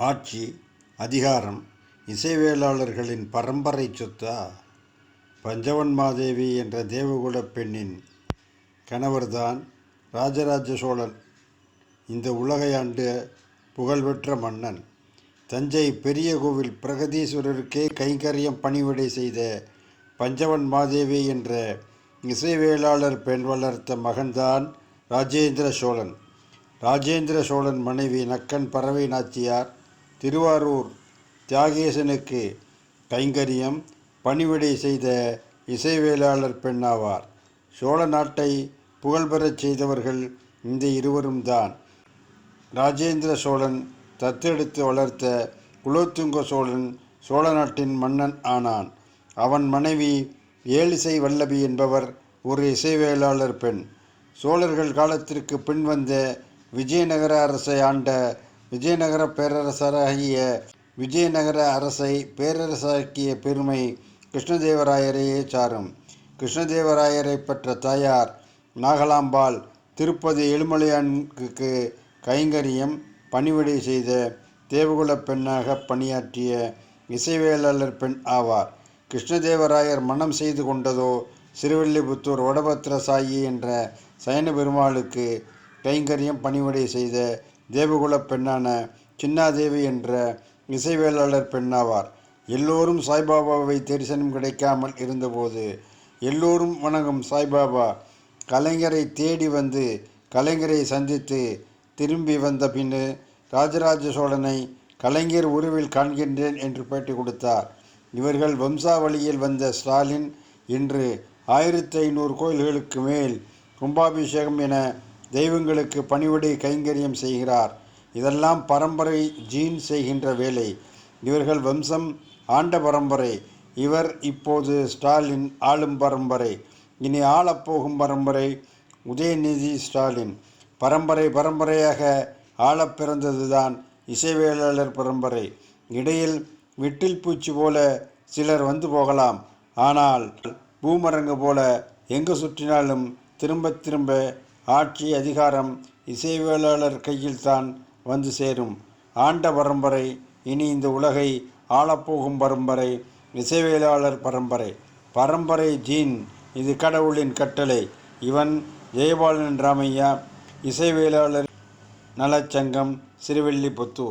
ஆட்சி அதிகாரம் இசைவேளாளர்களின் பரம்பரை சொத்தா? பஞ்சவன்மாதேவி என்ற தேவகுல பெண்ணின் கணவர்தான் ராஜராஜ சோழன். இந்த உலகை புகழ்பெற்ற மன்னன். தஞ்சை பெரிய கோவில் பிரகதீஸ்வரருக்கே கைங்கரியம் பணிவிடை செய்த பஞ்சவன் மாதேவி என்ற இசைவேளாளர் பெண் வளர்த்த மகன்தான் ராஜேந்திர சோழன். ராஜேந்திர சோழன் மனைவி நக்கன் பறவை நாச்சியார் திருவாரூர் தியாகேசனுக்கு கைங்கரியம் பணிவிடை செய்த இசைவேளாளர் பெண்ணாவார். சோழ நாட்டை புகழ்பெறச் செய்தவர்கள் இந்த இருவரும் தான். ராஜேந்திர சோழன் தத்தெடுத்து வளர்த்த குலோத்துங்க சோழன் சோழ நாட்டின் மன்னன் ஆனான். அவன் மனைவி ஏழிசை வல்லபி என்பவர் ஒரு இசைவேளாளர் பெண். சோழர்கள் காலத்திற்கு பின்வந்த விஜயநகர அரசை ஆண்ட விஜயநகர பேரரசராகிய விஜயநகர அரசை பேரரசாக்கிய பெருமை கிருஷ்ணதேவராயரையே சாரும். கிருஷ்ணதேவராயரை பெற்ற தாயார் நாகலாம்பாள் திருப்பதி எழுமலையானுக்கு கைங்கரியம் பணிவிடை செய்த தேவகுலப் பெண்ணாக பணியாற்றிய இசைவேளாளர் பெண் ஆவார். கிருஷ்ணதேவராயர் மனம் செய்து கொண்டதோ சிறுவில்லிபுத்தூர் வடபத்திர சாயி என்ற சயன பெருமாளுக்கு கைங்கரியம் பணிவிடை செய்த தேவகுலப் பெண்ணான சின்னாதேவி என்ற இசைவேளாளர் பெண்ணாவார். எல்லோரும் சாய்பாபாவை தரிசனம் கிடைக்காமல் இருந்தபோது எல்லோரும் வணங்கும் சாய்பாபா கலைஞரை தேடி வந்து கலைஞரை சந்தித்து திரும்பி வந்த பின்னு ராஜராஜ சோழனை கலைஞர் உருவில் காண்கின்றேன் என்று பேட்டி கொடுத்தார். இவர்கள் வம்சாவளியில் வந்த ஸ்டாலின் இன்று ஆயிரத்தி ஐநூறு கோயில்களுக்கு மேல் கும்பாபிஷேகம் என தெய்வங்களுக்கு பணிவிடை கைங்கரியம் செய்கிறார். இதெல்லாம் பரம்பரை ஜீன் செய்கின்ற வேலை. இவர்கள் வம்சம் ஆண்ட பரம்பரை. இவர் இப்போது ஸ்டாலின் ஆளும் பரம்பரை. இனி ஆளப்போகும் பரம்பரை உதயநிதி ஸ்டாலின். பரம்பரை பரம்பரையாக ஆளப் பிறந்ததுதான் இசைவேளாளர் பரம்பரை. இடையில் விட்டில் பூச்சி போல சிலர் வந்து போகலாம். ஆனால் பூமரங்கு போல எங்கு சுற்றினாலும் திரும்ப திரும்ப ஆட்சி அதிகாரம் இசைவேளாளர் கையில்தான் வந்து சேரும். ஆண்ட பரம்பரை இனி இந்த உலகை ஆளப்போகும் பரம்பரை இசைவேளாளர் பரம்பரை. பரம்பரை ஜீன் இது கடவுளின் கட்டளை. இவன் ஜெயபாலன் ராமையா இசைவேளாளர் நலச்சங்கம் சிறுவெள்ளிபுத்தூர்.